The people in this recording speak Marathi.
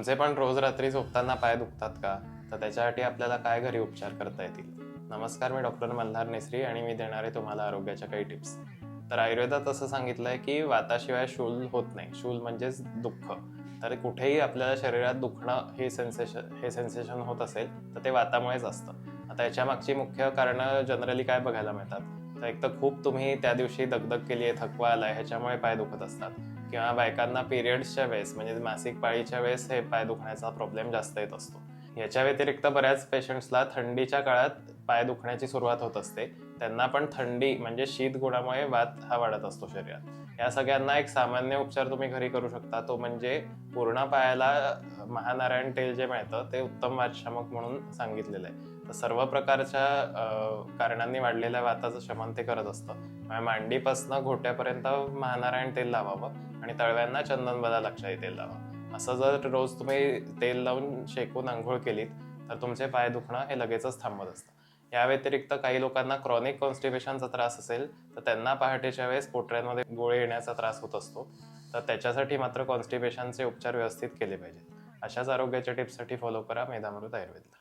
तुमचे पण रोज रात्री झोपताना पाय दुखतात का? तर त्याच्यासाठी आपल्याला काय घरी उपचार करता येतील? नमस्कार मी डॉक्टर मल्हार नेसरी आणि मी देणार आहे तुम्हाला आरोग्याच्या काही टिप्स. तर आयुर्वेदात असं सांगितलं आहे की वाताशिवाय शूल होत नाही. शूल म्हणजेच दुःख. तर कुठेही आपल्याला शरीरात दुखणं हे सेन्सेशन हे सेन्सेशन होत असेल तर ते वातामुळेच असतं. आता याच्या मागची मुख्य कारणं जनरली काय बघायला मिळतात? तर एक तर खूप तुम्ही त्या दिवशी दगदग केली आहे थकवा आला आहे ह्याच्यामुळे पाय दुखत असतात. किंवा बायकांना पिरियड्सच्या वेळेस म्हणजे मासिक पाळीच्या वेळेस हे पाय दुखण्याचा प्रॉब्लेम जास्त येत असतो. याच्या व्यतिरिक्त बऱ्याच पेशंट्सला थंडीच्या काळात पाय दुखण्याची सुरुवात होत असते. त्यांना पण थंडी म्हणजे शीत गुणामुळे वात हा वाढत असतो शरीरात. या सगळ्यांना एक सामान्य उपचार तुम्ही घरी करू शकता. तो म्हणजे पूर्ण पायाला महानारायण तेल जे मिळतं ते उत्तम वातशामक म्हणून सांगितलेलं आहे. तर सर्व प्रकारच्या कारणांनी वाढलेल्या वाताचं शमन ते करत असतं. म्हणजे मांडीपासनं घोट्यापर्यंत महानारायण तेल लावावं आणि तळव्यांना चंदन बदालाक्षाही तेल लावावं. असं जर रोज तुम्ही तेल लावून शेकून आंघोळ केलीत तर तुमचे पाय दुखणं हे लगेचच थांबत असतं. या व्यतिरिक्त काही लोकांना क्रॉनिक कॉन्स्टिपेशनचा त्रास असेल तर त्यांना पहाटेच्या वेळेस पोटऱ्यांमध्ये गोळे येण्याचा त्रास होत असतो. तर त्याच्यासाठी मात्र कॉन्स्टिपेशनचे उपचार व्यवस्थित केले पाहिजेत. अशाच आरोग्याच्या टिप्ससाठी फॉलो करा मेधामृत आयुर्वेदला.